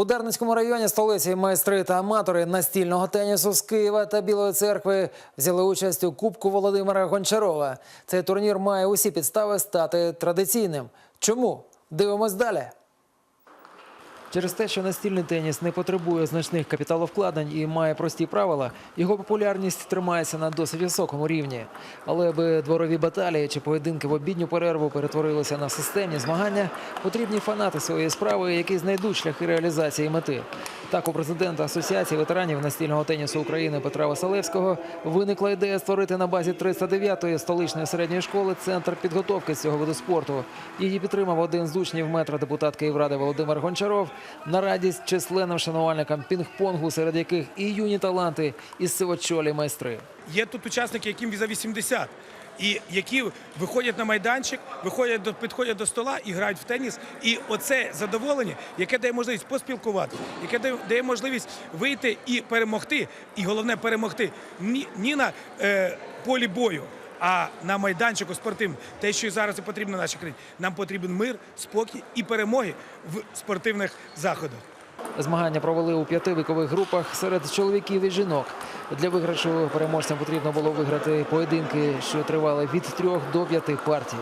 У Дарницькому районі столиці майстри та аматори настільного тенісу з Києва та Білої церкви взяли участь у Кубку Володимира Гончарова. Цей турнір має усі підстави стати традиційним. Чому? Дивимось далі. Через те, що настільний теніс не потребує значних капіталовкладень і має прості правила, його популярність тримається на досить високому рівні. Але аби дворові баталії чи поєдинки в обідню перерву перетворилися на системні змагання, потрібні фанати своєї справи, які знайдуть шляхи реалізації мети. Так, у президента Асоціації ветеранів настільного тенісу України Петра Василевського виникла ідея створити на базі 309-ї столичної середньої школи центр підготовки з цього виду спорту. Її підтримав один з учнів метра депутат Київради Володимир Гончаров на радість численним шанувальникам пінг-понгу, серед яких і юні таланти, і сивочолі майстри. Є тут учасники, яким за 80. І які виходять на майданчик, виходять до підходять до стола і грають в теніс. І оце задоволення, яке дає можливість поспілкуватися, яке дає, дає можливість вийти і перемогти. І головне перемогти ні, ні на е, полі бою, а на майданчику спортивному. Те, що зараз і потрібно нашій країні. Нам потрібен мир, спокій і перемоги в спортивних заходах. Змагання провели у п'яти вікових групах серед чоловіків і жінок. Для виграшу переможцям потрібно було виграти поєдинки, що тривали від трьох до п'яти партій.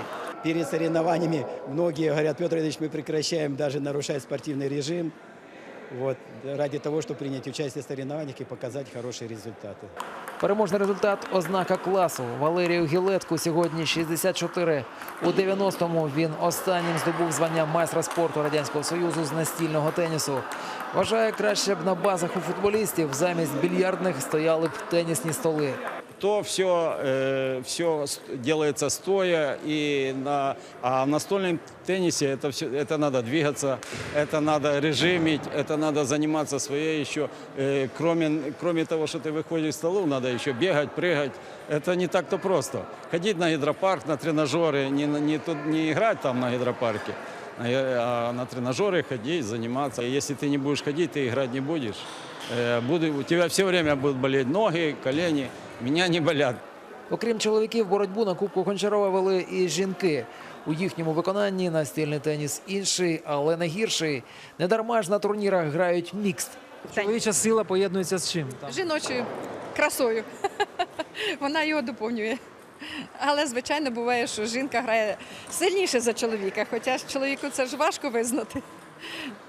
Перед соревнованиями многие говорят, Петр Ильич, мы прекращаем даже нарушать спортивный режим вот, ради того, чтобы принять участие в соревнованиях и показать хорошие результаты. Переможний результат ознака класу. Валерію Гілетку сьогодні 64. У 90-му він останнім здобув звання майстра спорту Радянського Союзу з настільного тенісу. Вважає, краще б на базах у футболістів замість більярдних стояли б тенісні столи. То все, э, все делается стоя, и на, а в настольном теннисе это, все, это надо двигаться, это надо режимить, это надо заниматься своей еще. Э, кроме, кроме того, что ты выходишь в столу, надо еще бегать, прыгать. Это не так-то просто. Ходить на гидропарк, на тренажеры, не, не, тут- не играть там на гидропарке, а, а на тренажеры ходить, заниматься. Если ты не будешь ходить, ты играть не будешь. Э, буду- у тебя все время будут болеть ноги, колени. Меня не болят. Окрім чоловіків, боротьбу на Кубку Гончарова вели і жінки. У їхньому виконанні настільний теніс інший, але не гірший. Недарма ж на турнірах грають мікст. Чоловіча сила поєднується з чим? жіночою красою. Вона його доповнює. Але, звичайно, буває, що жінка грає сильніше за чоловіка, хоча ж чоловіку це ж важко визнати.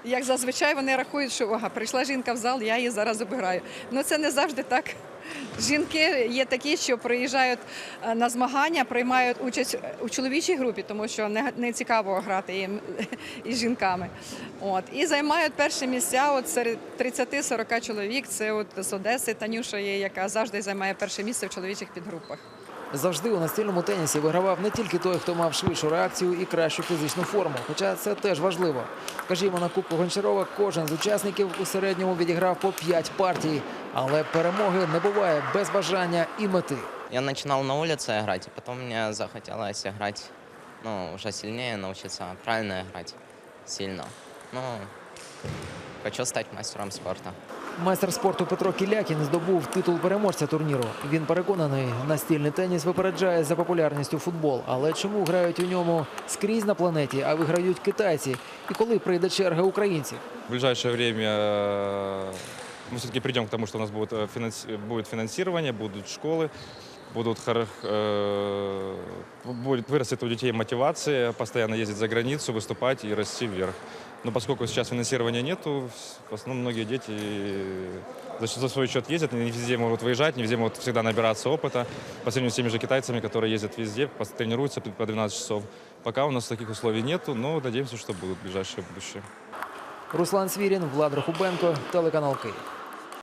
Як зазвичай вони рахують, що ага, прийшла жінка в зал, я її зараз обіграю. Ну це не завжди так. Жінки є такі, що приїжджають е, на змагання, приймають участь у чоловічій групі, тому що не, не цікаво грати їм із жінками. От. І займають перші місця от серед 30-40 чоловік. Це от з Одеси Танюша є, яка завжди займає перше місце в чоловічих підгрупах. Завжди у настільному тенісі вигравав не тільки той, хто мав швидшу реакцію і кращу фізичну форму, хоча це теж важливо. Скажімо, на Кубку Гончарова кожен з учасників у середньому відіграв по 5 партій, але перемоги не буває без бажання і мети. Я начинал на улице играть, и потом мне захотелось играть, ну, уже сильнее, научиться правильно играть, сильно. Ну, хочу стать мастером спорта. Майстер спорту Петро Кілякін здобув титул переможця турніру. Він переконаний, настільний теніс випереджає за популярністю футбол. Але чому грають у ньому скрізь на планеті, а виграють китайці? І коли прийде черга українців? В ближайшее время э, мы все-таки придем к тому, что у нас будет, э, финанс- будет финансирование, будут школы, будут хоро- э, будет вырастет у детей мотивация постоянно ездить за границу, выступать и расти вверх. Но поскольку сейчас финансирования нету, в основном многие дети за, счет- за свой счет ездят, не везде могут выезжать, не везде могут всегда набираться опыта. По сравнению с теми же китайцами, которые ездят везде, пос- тренируются по 12 часов. Пока у нас таких условий нету, но надеемся, что будут в ближайшее будущее. Руслан Свірін, Влад Рахубенко, телеканал Київ.